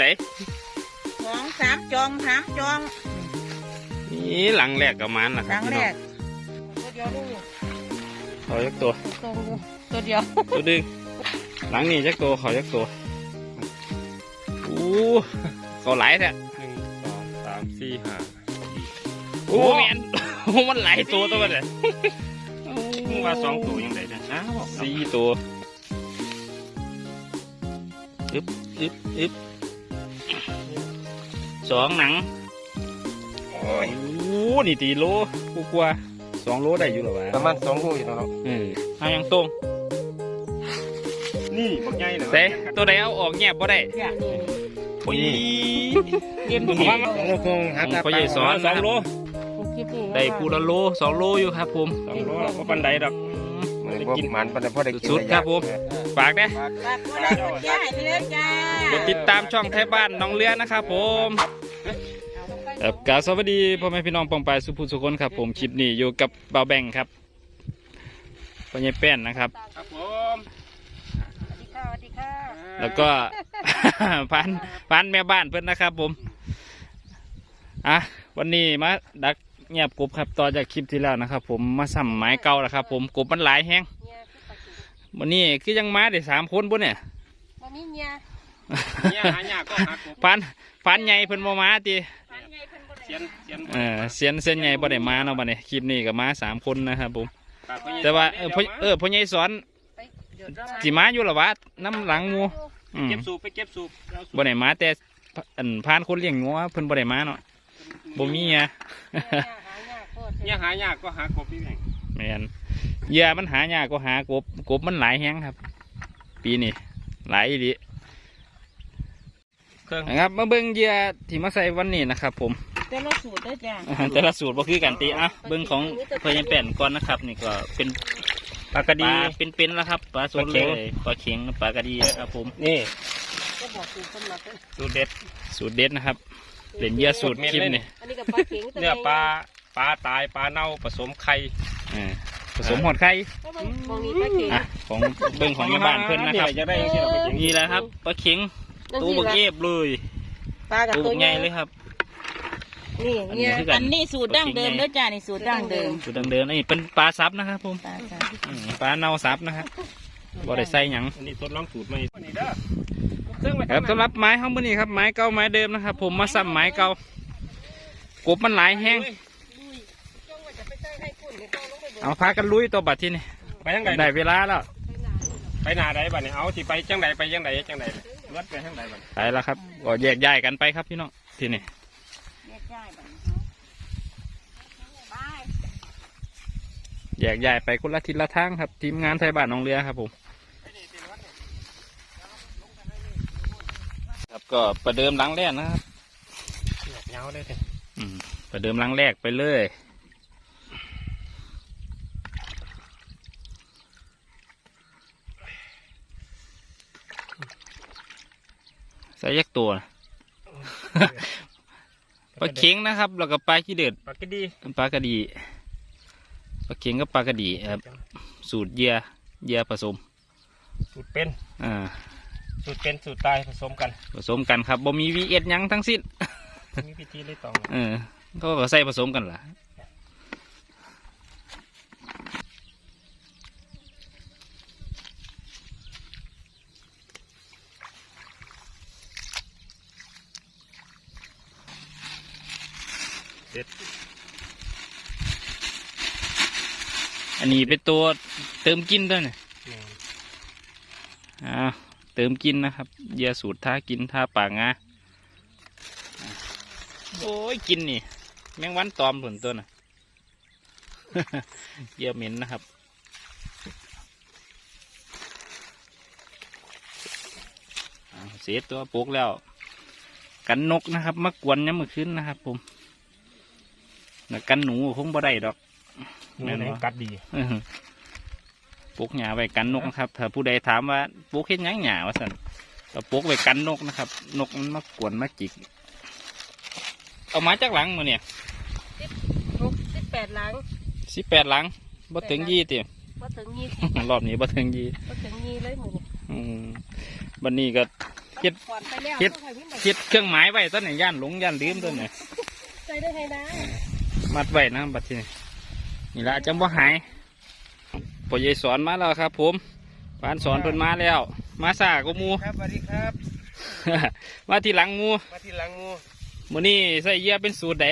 ไหนสองสามจองสามจองนี่หลังแรกกับมันนะหครัลับงพี่แรน้องกตัวเดียวลูกเขาจักตัวตรงดูตัวเดียวตัวดึง หลังนี่จักตัวเขาจักตัวอู้เขาหลายแท้หนึ่งสองสามสี่ห้าโอ้แมนมันหลายตัวตัวเลยมึงว่าสองตัวยังไงเนี่ยฮะบอกสี่ตัวอึบอึบอึบ สองหนัง โอ้ยโอ้นี่ตีโลกูกลัวสองโลได้อยู่หรอวะประมาณสองตัวอยู่แล้วเนาะเออเอายังตรงนี่บักใหญ่เลยเต้ตัวใดเอาออกเงียบบ่ได้เนี่ยโอ้ยเรียนตัวนี้นี้โลคงหักพ่อใหญ่สอนสองโลได้พูละโลสองโลอยู่ครับผมสองโลเพราะปันไดดอกมันได้กินมันมันได้พอได้กินสุดครับผม ฝากนะฝากกดไลค์กดแชร์ให้พี่เด้อจ้ากดติดตามช่องไทยบ้านน้องเลือนะครับผมครับกราบสวัสดีพ่อแม่พี่น้องปองปายสุภูสุคนครับผมคลิปนี้อยู่กับเบาแบงครับพ่อใหญ่แป้นนะครับ ครับผมสวัสดีค่ะสวัสดีค่ะแล้วก็ พันพันแม่บ้านเพื่อนนะครับ ผมอะวันนี้มาดักเงียบกบครับต่อจากคลิปที่แล้วนะครับ ผมมาสั่มไม้เก่าแล้วครับ ผมกบมันหลายแห้ง ววันนี้คือยังมาได้สามคนปุ่นเนี่ยบ่มีเนี่ยเนี่ยหายากก็หักผมพันพันใหญ่เพิ่นบ่มาตีฟันใหญ่เพิ่นบ่ได้เสียนเสียนเออเสียนเส้นใหญ่บ่ได้มาเนาะบัดนี้คลิปนี้ก็มาสามคนนะครับผมฝกพ่อใหญ่แต่ว่าเออพ่อเออพ่อใหญ่สอนไปเดี๋ยวเราสิมาอยู่ละวะน้ำหลังงูอืมเก็บสูบไปเก็บสูบเอาสูบบ่ได้มาแต่อันพานคนเลี้ยงงัวเพิ่นบ่ได้มาเนาะบ่มีอะเนี่ยหายากโคตรเนี่ยหายากก็หากบพี่แม่ง แม่นเหยื่อมันหายากก็หากบกบมันหลายแฮงครับ ปีนี้หลายอีหลีเครื่องนะครับมาเบิ่งเหยื่อที่มาใส่วันนี้นะครับ ผมแต่ละสูตรเด้อจ้าอาหารแต่ละสูตรบ่คือกันตีอะเบิ่งของเพิ่นยังแป้นก่อนนะครับ นี่ก็เป็นปลากระปดีลาเป็นๆแล้วครับปลาสดปลาเข็เลงยปลาเข็งปลากระดีนะครับ ผมนี่ก็บอกสูตรสำหรับเพิ่นสูตรเด็ดสูตรเด็ดนะครับเป็นเหยื่อสูตรคลิปนี่อันนี้ก็ปลาเข็งตัวเนื้อปลาปลาตายปลาเน่าผสมไข่ อ่าผสมหอดไข่มองนี้ปลาเข็งอะของเบิ่งของแม่บ้านเพิ่นนะครับจะได้ยังไงเราไปกินนี่แหละครับปลาเข็งตู้บักเอฟเลยปลากับตู้ตับัวกใหใหญ่ญ่เลยครับ นี่เนี่ยอันนี้คือกันอันนี้สูตรดั้งเดิมเด้อจ้านี่สูตรดั้งเดิมสูตรดังเดิมอันนี้เป็นปลาซับนะครับผมปลาจ้าอืมปลาเน่าซับนะครับบ่ได้ใส่หยัง อันนี้ทดลองสูตรใหม่นี่เด้อเครื่องไว้ครับสำหรับไม้ห้องมื้อนี้ครับไม้เก่าไม้เดิมนะครับ ผมมาซ้ำไม้เก่ากบมันหลายแห้ง เอาพากันลุยตัวบัดที่นี่ไปยังไงได้เวลาแล้ว ไปหนาใดบ้านี่เอาที่ไปจังใดไปจังใดจังใดรถไปจังใดบ้านี่ไปแล้วครับก็แยกย้ายกันไปครับพี่น้องที่นี่แยกย้ายบัดนี้ไปแยกย้ายไปคนละทิศละทางครับ ทีมงานไทยบ้านหนองเรือครับผมครับก็ประเดิมหลังแรกนะครับเงาได้เลยอืมประเดิมหลังแรกไปเลย ใส่ยักตัวนะปลาเข็งนะครับ แล้วก็ปลาขี้เดือดปลากระดีปลากระดีปลาเข็งกับปลากระดีครับสูตรเหยื่อเหยื่อผสม สูตรเป็นอ่าสูตรเป็นสูตรตายผสมกัน ผสมกันครับบ่มีวีเอ็ดยังทั้งสิ้นมีพิธีเลยตองเออเขาก็ใส่ผสมกันล่ะ เด็ดอันนี้เป็นตัวเติมกินด้วยเนี่ยอ่าเติมกินนะครับเหยื่อสูตรท่ากินท่าปากงาโอ้ยกินนี่ แมงวันตอมผลตัวน่ะเหยื่อเหม็นนะครับอ่าเสียตัวปลูกแล้ว กันนกนะครับ มากวนย้ำมือขึ้นนะครับผม แล้วกันหนูคงบ่ได้ดอกแม่นกัดดีอื้อหือปลูกหญ้าไว้กันนกนะครับถ้าผู้ใดถามว่าปลูกเห็นยังหญ้าว่าสันก็ปลูกไว้กันนกนะครับ นกมันมากวนมาจิก เอามาจากหลังมาเนี่ยหกสิบแปดหลังสิแปดหลังบ่ถึงยี่ติว่าถึงยี่รอบนี้บ่ถึงยี่ว่าถึงยี่เลยหมูอืมวันนี้ก็ไปเฮ็ดก่อนไปแล้วเฮ็ดต้องให้วิ่งไปเฮ็ดเครื่องหมายไว้ต้นไหนย่านหลงย่านลืมต้นไหนใจได้ให้นะ มัดไว้นะบัดทีนี้นี่ละจังบ่หายพ่อใหญ่สอนมาแล้วครับ ผมปานสอนเพิ่นมาแล้ว มาซ่าก็มูครับสวัสดีครับ มาทีหลังมูมาที่หลังงูมื้อนี้ใส่เหยื่อเป็นสูตรใด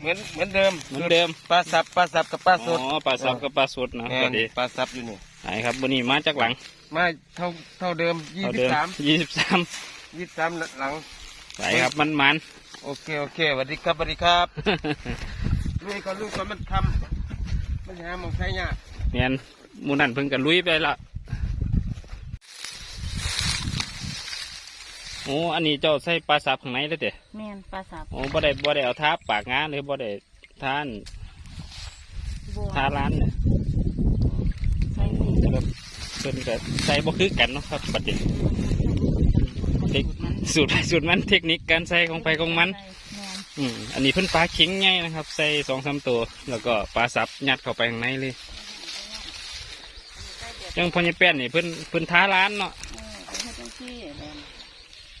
เหมือนเหมือนเดิมเหมือนเดิมปลาสับปลาสับกับปลาสอ๋ดอปลาสับกับปลาสดนะแม่พอนดีปลาสับอยู่นี่ไหนครับมื้อนี้มาจากหลัง มาเท่าเท่าเดิมยี่เอาสิบเดิมสามยี่สิบสามยี่สิบสามหลังไปครับมันมัน โอเคโอเคสวัสดีครับสวัสดีครับลุยก่อนลุยก่อนมันทำมันหาหมองใช้ยากเนี่ยหมูนั่นเพิ่งกันลุยไปละโอ้อันนี้เจ้าใส่ปลาสับข้างในเลยเด้แม่นปลาสับโอ้บ่ได้บ่ได้เอาทาปากงานหรือบ่ได้ทานบัวทาร้านใส่นี่แต่แบบเพิ่นก็ใส่บ่คือกันเนาะครับประเด็นเทค สูตรสูตรมันเทคนิคการใส่ของไปของมันใส่แม่นอืมอันนี้เพิ่นปลาเข็งไงนะครับ ใส่สองสามตัว แล้วก็ปลาสับยัดเข้าไปข้างในเลยยังพอนี่แป้นนี่เพิ่นเพิ่นท้าร้านเนาะเออเอาให้จังซี่แม่น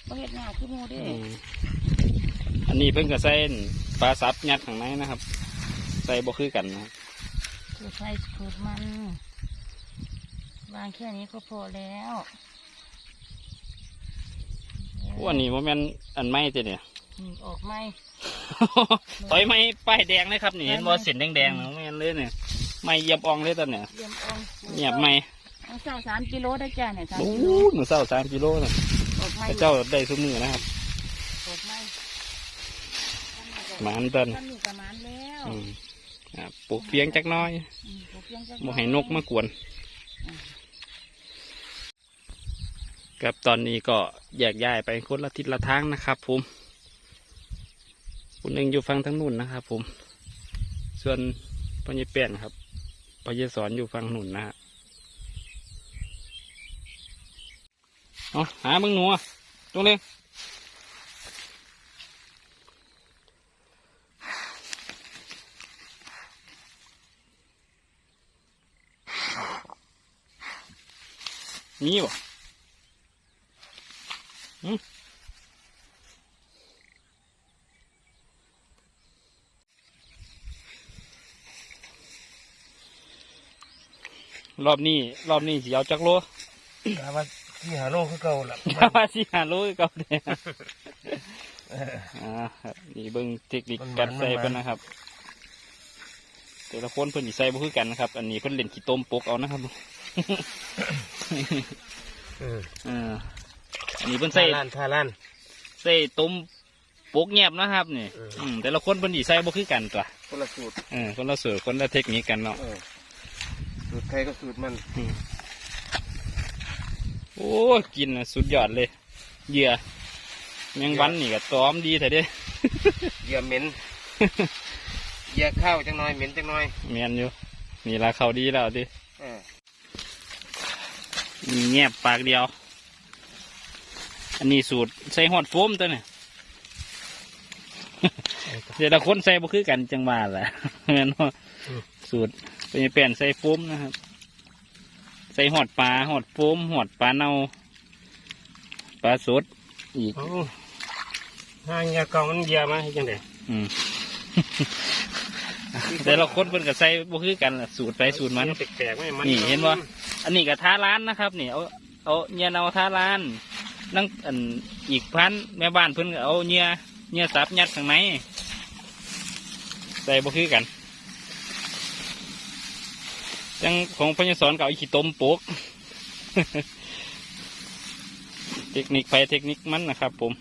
บ่เฮ็ดหน้าคือหมู่เด้อืมอันนี้เพิ่นก็ใส่ปลาสับยัดข้างในนะครับ ใส่บ่คือกันนะครับคือใส่สูตรมันวางแค่นี้ก็พอแล้วโอ้อันนี้ว่าแม่นอันไม้เจ้เนี่ยนี่ออกไหมต่อยไม้ป้ายแดงเลยครับนี่เห็นบ่เส้นแดงๆนะแม่นเลยเนี่ยไม้เหยียบอองเลยตอนเนี่ยเยี่ยมอ่องเหยียบไม้เอาเจ้าสามกิโลได้จ้าเนี่ยสามโอ้กิโลหนูเศร้าสามกิโลเนี่ยออกไหมเจ้าได้ทุกมือนะครับออกไหมหมานตันท่านนี่ประมาณแล้วอืมอ่าปลูกเพียงจักหน้อยอืมปลูกเพียงจับ่ให้นกมากวน ครับตอนนี้ก็แยกย้ายไปคนละทิศละทางนะครับ ผมคุณเองอยู่ฟังทั้งนู่นนะครับ ผม ส่วนพญเปียนครับพญสอนอยู่ฟังนู่นนะฮะเอาหามึงหนูตรงนี้มีบ่หึ รอบนี้ รอบนี้สิเอาจักโลถามว่าที่หาโลกคือเก่าล่ะถ้าว่าสิหาโลก็ได้อ่าครับนี่เบิ้งเทคนิคการใส่เพิ่นนะครับ แต่ละคนเพิ่นสิใส่บ่คือกันนะครับ อันนี้เพิ่นเล่นขี้ต้มปกเอานะครับ เออเอออันนี้เพิ่นท่าใส่ล้านท่าล้านใส่ต้มปกแงบนะครับนี่เอออือืมแต่ละคนเพิ่นสิใส่บ่คือกันตัวคนละสูตรเออคนละสูตรคนละเทคนิคกันเนาะเออสูตรใครก็สูตรมันโอ้กินน่ะสุดยอดเลยเหยื่อแมงวันนี่ก็ตอมดีแต่เด้เหยื่อเหม็นเหยื่อข้าวจังน้อยเหม็นจังน้อยแมนอยู่นี่ละเขาดีแล้วดิเออมีแงบปากเดียว อันนี้สูตรใส่หอดโฟมตัวเนี่ยเดี๋ยวละคนใส่บ่คือกันจังหวะแหละแม่นบ่สูตรเป็นเปลี่ยนใส่โฟมนะครับ ใส่หอดปลาหอดโฟมหอดปลาเน่าปลาสดอีกเอาห้าเหยื่อเก่ามันเหยื่อมาให้จังไดอืมแต่ละคนเพิ่นก็ใส่บ่คือกันล่ะสูตรไปสูตรมันแปลกๆไม่มันนี่เห็นบ่อันนี้ก็ท้าร้านนะครับ นี่เอาเอาเนียเอาท้าร้าน นั่งอันอีกพันแม่บ้านเพิ่นก็เอาเนียเนียสับยัดข้างในใส่บ่คือกันจังของพญสอนก็เอาอีขี้ต้มโปกเทคนิคไปเทคนิคมันนะครับ ผม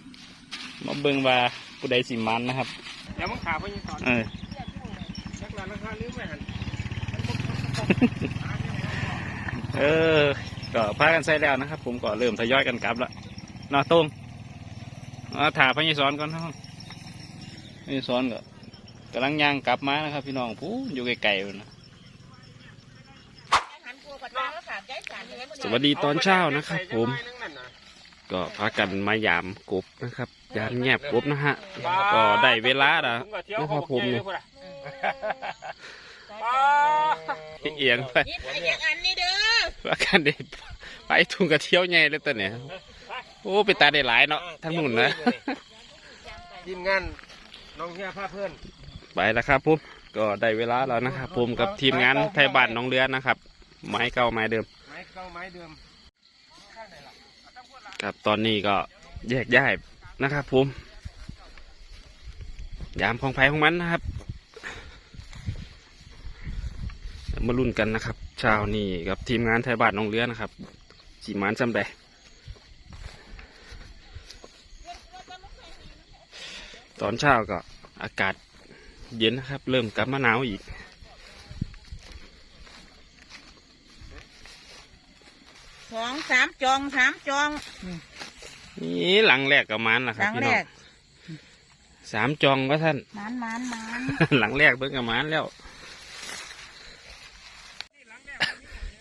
มาเบิ่งว่าผู้ใดสิมันนะครับเดี๋ยวมึงขาไปยังสอนเออจักรานราคาลืมไปหันเออก็พากันใส่แล้วนะครับ ผมก็เริ่มทยอยกันกลับแล้วเนาะตรงเอาถาพญสอนก่อนเนาะพญสอนก็กำลังย่างกลับมานะครับ พี่น้องผู้อยู่ไกลๆอยู่นะสวัสดีตอนเช้านะครับ ผม ก็พากันมายามกบนะครับยามแยบกบนะฮะ ก็ได้เวลาแล้วนะครับผมเนี่ยเอียงไปยิบไอ้ยังอันนี้เด้อว่ากันได้ไปทุ่งกระเที่ยวใหญ่เลยตอนเนี้ย โอ้ไปตาได้หลายเนาะทั้งหมุนนะทีมงานน้องเฮียพาเพื่อนไปแล้วครับผมก็ได้เวลาแล้วนะครับผมกับทีมงานไทยบ้านหน้องเรือนะครับ ไม้เก่าไม้เดิมไม้เก้าไม้เดิมครับตอนนี้ก็แยกย้ายนะครับผมยามของไผของมันนะครับ มาลุ้นกันนะครับเช้านี้กับทีมงานไทยบ้านหน้องเรือนะครับสีมันจำได้ ตอนเช้าก็อากาศเย็นนะครับ เริ่มกลับมาหนาวอีก สองสามจองสามจอง นี่หลังแรกกับมันนะคหรับลังพี่แรน้องก สามจองว่าท่านมันมันมันหลังแรกเบิ่งกับมันแล้ว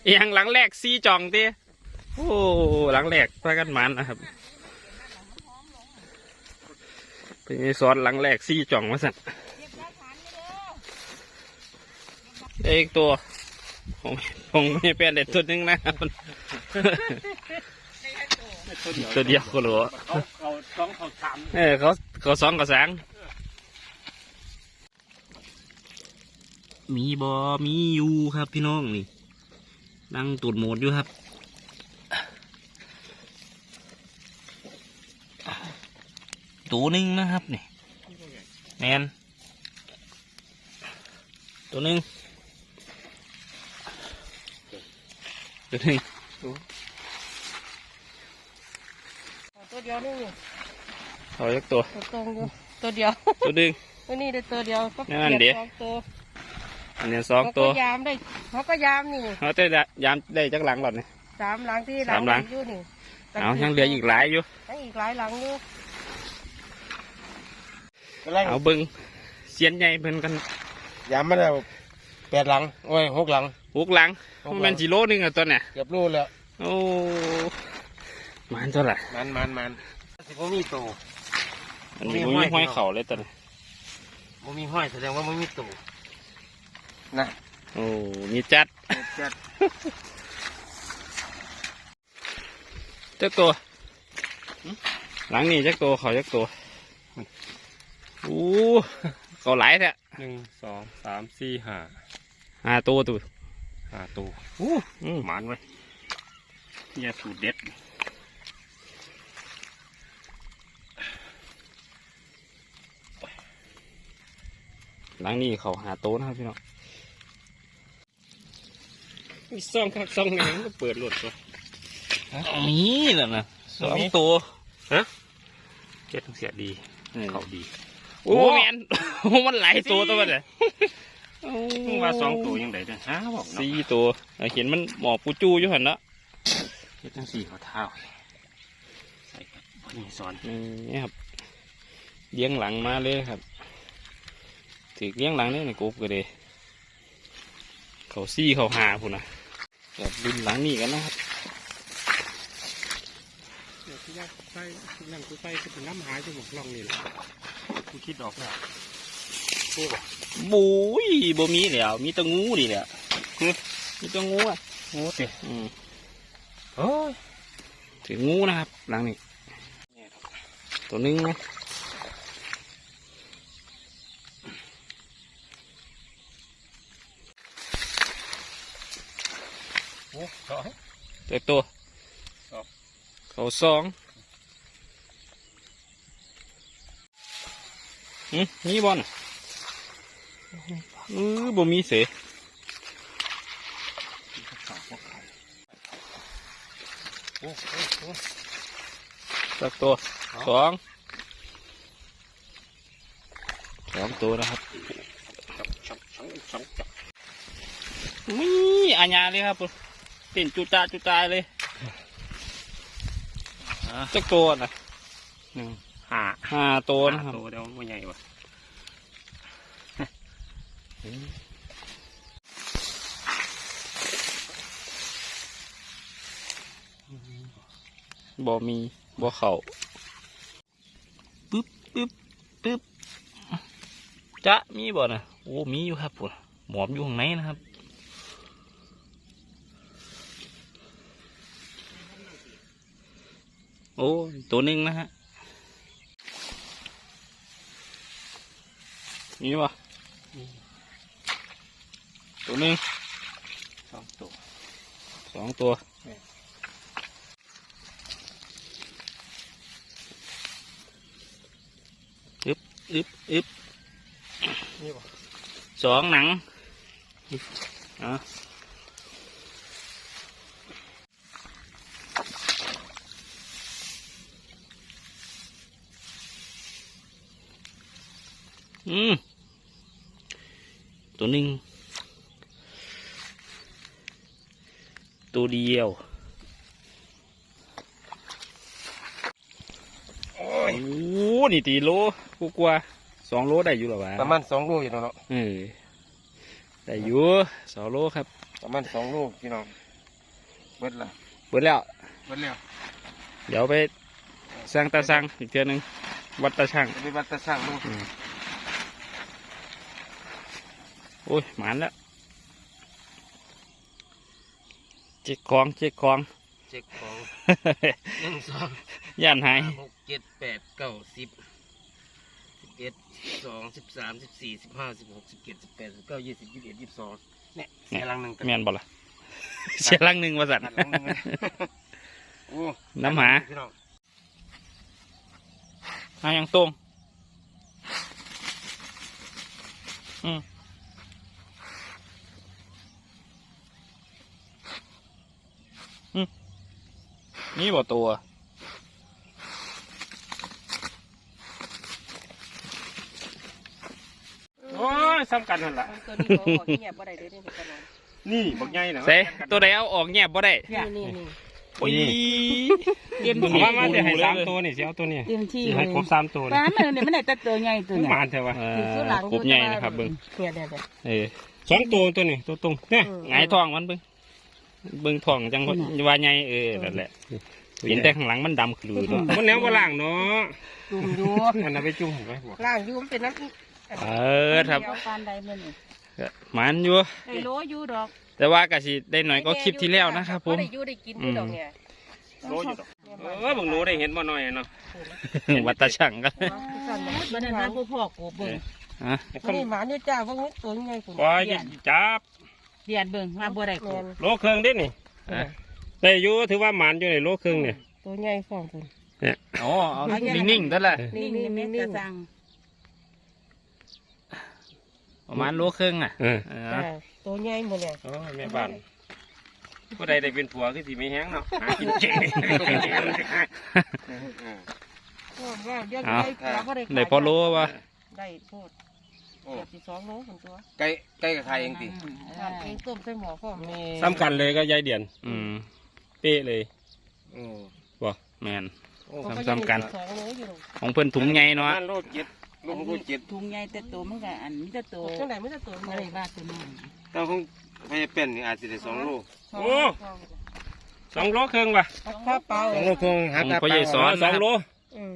เอียงหลังแรกซีจองดิโอ้หลังแรกพากันมันนะครับ เป็นไงสอนหลังแรกซี่จองว่าสั่นได้อีกตัวผมผมไม่เป็นเด็ดตัวหนึงนะครับตัวเดียวก็รู้เขาเขาสองเขาสามเออเขาเขาสองกับแสงมีบอมีอยู่ครับพี่น้องนี่นั่งตูดโหมดอยู่ครับ ตัวหนึ่งนะครับนี่แมนตัวหนึ่งตัวหนึ่งตัวเดียวนี่เอาจักตัวตัวตรงอยู่ตัวเดียวตัวหนึ่งตัวนี้ได้ตัวเดียวก็นั่นเดี๋ยวสองตัวอันนี้สองตัวเขาก็ยามได้เขาก็ยามนี่เขาจะได้ยามได้จักหลังหรอเนี่ยสามหลังที่สามหลังอยู่นี่เอายังเหลืออีกหลายอยู่ยังอีกหลายหลังอยู่กำลัง เอาเบิ้งเสียนใหญ่เพิ่นกันยามมาแล้วแปดหลังโอ้ยหกหลังหกหลังหกหลังมันจีโลนึงอะตัวเนี่ยเกือบรู้แล้วโอ้มันเท่าไหร่มันมันมันสิบ่มีโตอันนี้มีมีห้ห้ออยยเข่าเลยตัวนี้บ่มีห้อยแสดงว่าบ่มีโตนะโอ้มีจัดจัดเจ้าตัวหลังนี้เจ้าตัวเขาเจ้าตัว โอ้เขาหลายแท้หนึ่งสองสามสี่ห้าห้าตัวตัวห้าตัวโอ้อืมหมานไว้เนี่ยสูตรเด็ดหลังนี้เขาหาตัวนะครับพี่น้องมีซองครับซองแหงก็เปิดหลุดตัวมีแล้วนะสองมีตัวเจ็ดเสียดี เขาดี โอ้แมนโอ้มันหลายตัวตัวเลยมึงว่าสองตัวยังไงเด้อฮะบอกเนาะสี่ตัวเอาเห็นมันหมอกปูจูอยู่หันละเจ็ดทั้งสี่เขาเท้าใส่กับพอดีสอนอืมนี่ครับเลี้ยงหลังมาเลยครับถือเลี้ยงหลังนี่ในกบก็เลยเขาซี่เขาหาพุ่นนะแบบดินหลังนี่กันนะครับเดี๋ยวที่แรก ใส่ที่นั่นกูใส่ก็เป็นน้ำหายที่ผมลองนี่แหละกูคิดออกแล้วกูบอกบุยบ่มีแล้วมีแตะงูนี่แหละมีแตะงูอะงูเตะอืมโอ้ยถืองูนะครับ หลังนี้ตัวหนึงนะโอ้สองเต็ตัวสองเขาสองอืม นี่บอลอือบ่มีเสโอ้โอ้โอ้สักตัวสองสองตัวนะครับจับจับจับจับจับมีอาญาเลยครับเต้นจุตาจุตาเลยจักตัวนะหนึ่ง ห้าห้าตัวนะคห้ารับตัวเดี๋ยวมันใหญ่ว่ะบ่มีบ่เข่าปึ๊บปึ๊บปึ๊บจะมีบ่นะโอ้มีอยู่ครับผมหมอบอยู่ข้างในนะครับโอ้อ้ยตัวหนึ่งนะฮะ นี่วะตัวหนึ่งสองตัวสองตัวอึบอึบอึบนี่บ่สองหนังอะอืม ตัวหนึ่งตัวเดียวโอ้ยโอ้นี่ตีโลกูกลัวสองโลได้อยู่หรอวะประมาณสองลูกอยู่เนาะเออได้อยู่สองโลครับ ประมาณสองลูกพี่น้องเบิดละเบิดแล้วเบิดแล้วเดี๋ยวไปสร้างตาสร้างอีกเทื่อหนึงวัดตาช่างไปวัดตะสร้างลูก โอ้ยหมานแล้ว เจ๊กของเจ๊กของเจ็กของหนึ่งสองย่านหายหกเจ็ดแปดเก้าสิบสิบเอ็ดสิบสองสิบสามสิบสี่สิบห้าสิบหกสิบเจ็ดสิบแปดสิบเก้ายี่สิบยี่สิบเอ็ดยี่สิบสองเนี่ยเสียรังหนึ่งแม่นบ่ล่ะเสียลังหนึ่งว่าสันตัดรังหนึ่งนะโอ้น้ำหาพี่น้องหายังตรง อืมอืม นี่บ่ตัว โอ้ยซ้ำกันนั่นล่ะ ตัวนี้เขาบอกเงียบบ่ได้เลยนี่กันนอนนี่บักใหญ่นะเสตัวใดเอาออกแงบบ่ได้นี่นี่นี่โอ้ยเต็มผมที่ว่ามาจะให้สามตัวนี่สิเอาตัวนี้เต็มที่สิเลให้ยครบสามตัวนี่ร้านมันเนี่ยมันได้แต่ตัวใหญ่ตัวเนี่ยมานเถอะวะเอคืออหลังกบใหญ่นะครับเบิ้งเนี่ยเดี๋ยวเดี๋ยวเออสองตัวตัวนี้ตัวตรงเนี่ยไงายท้องมันเบิ้ง เบิ้งท้องจังว่าใหญ่เออนั่นแหละเห็นแต่ข้างหลังมันดำขลุ่ยเนาะมันแนวว่าล่างเนาะจุ่มอยู่อันนั้นไปจุ่มเห็นไหมบอกล่างอยู่มันเป็นน้ำอีเออครับเดียวปานใดมันนี่หมันอยู่ไอ้โลอยู่ดอก แต่ว่ากะสิได้หน่อยก็คลิปที่แล้วนะครับผมได้อยู่ได้กินอยู่ดอกเนี่ยโลอยู่ดอกเออบังโลได้เห็นบ่น้อยเนาะวัดตาช่างกันมันนั่นนะพ่อพ่อกูเบิ่งฮะนี่หมาเนี่ยจ้าว่าตัวใหญ่กว่าปล่อยจับ เดียนเบิ่งว่าบ่ได้กูโลเครื่องเด้นี่แต่อยู่ถือว่าหมานอยู่ในโลเครื่องเนี่ยตัวใหญ่ฟองคุณอ๋อเอานิ่งๆนั่นแหละนิ่งๆนิ่งๆจังประมาณโลครึ่งอะเออเอจ้าอตัวใหญ่หมดเลยโอ้ยแม่บ้านผู้ใดได้เป็นผัวคือสิไม่แห้งเนาะหากินเก่งว่าเดี๋ยวได้บ่ได้ได้พอรู้ว่าได้โทษ โอ้เกือบสิ2โลคนตัวไก่ไก่กับไข่เองติทำเองต้มใส่หม้อพร้อมนี่ซ้ำกันเลยก็ยายเดียน อืมเป๊ะเลยโอ้แมน โอ้ซ้ำๆกัน สองโลอยู่ของเพิ่นถุงใหญ่เนาะนั่นโลเจ็ดลูกโลเจ็ดถุงใหญ่แต่ตัวมันก็อันนี้แต่ตัวจังได๋มันจะตัวอะไรว่าตัวนั้นแต่ของพยาเป็นนี่อาจจะได้สองลูกโอ้ สองโลเครื่องว่ะข้าเปล่าสองลูกคงหักของพ่อใหญ่สอนสองโล อืม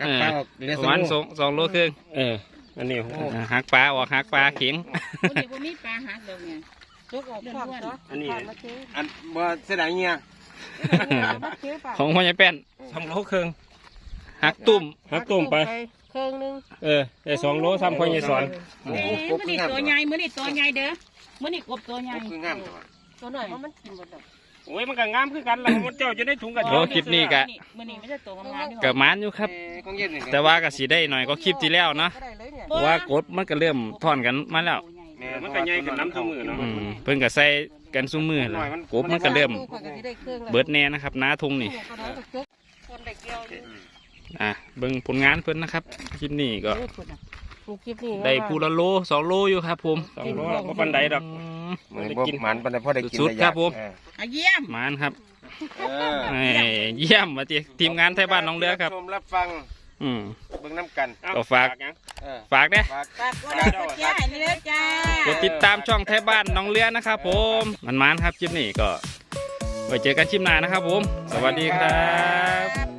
หักปลาออกเหลือปสระองมาณลูก สองสองโลครึ่งเออ อันนี้อ่าหักปลาออกหักปลาเข็งวันนี้บ่มีปลาหักดอกเนี่ยจุกออกพร้อมซะอันนี้ มาเทอันบ่เสียดายเงี้ยมาเทปลาของพ่อใหญ่แป้นสองโลเครื่องหักตุ่มหักต้มไป เครื่องนึงเออได้สองโลซ้ำพ่อใหญ่สอนเอ้ยมื้อนี้ตัวใหญ่มื้อนี้ตัวใหญ่เด้อมื้อนี้กบตัวใหญ่ก็คืองามตัวตัวหน่อยมันกินหมดดอก โอ้ยมันก็งามคือกันล่ะมันเจ้าจะได้ถุงกระจโอ้กคลิปนี้กะ มื้อนี้ไม่ใช่ตัวงามๆนี่กับมันอยู่ครับเอ้ยของเย็นนี่แต่ว่าก็สิได้หน่อยก็คลิปที่แล้วเนาะได้เลยเนี่ยเพราะว่ากดมันก็เริ่มท่อนกันมาแล้วเออมันก็ใหญ่ขึ้นน้ำทุกมือเนาะ อืมเพิ่นก็ใส่กันซุมือแล้วกบมันก็เริ่มเบิดแน่นะครับน้าทงนี่ คนได้เกี่ยวอยู่อะเบิ่งผลงานเพิ่นนะครับคลิปนี้ก็มีคลิปนี้ได้คูละโลสองโลอยู่ครับผม สองโลแล้วก็ปันไดดอก อืม มันบ่หมันปานใดพอได้กินสุดได้ๆครัยาบกผมเอออะเยี่ยม หมานครับเออเอ้ยเยี่ยมมาทีทีมงานไทยบ้านน้องเรือครับ ชมรับฟังอืม เบิ่งน้ำกันก็ฝากยังเออฝากเด้ฝาก ฝากกดไลค์กดแชร์ให้นี่เด้อจ้า กดติดตามช่องไทยบ้านน้องเรือนะครับผมมันมานๆครับคลิปนี้ก็ไว้เจอกันคลิปหน้านะครับผม สวัสดีครับ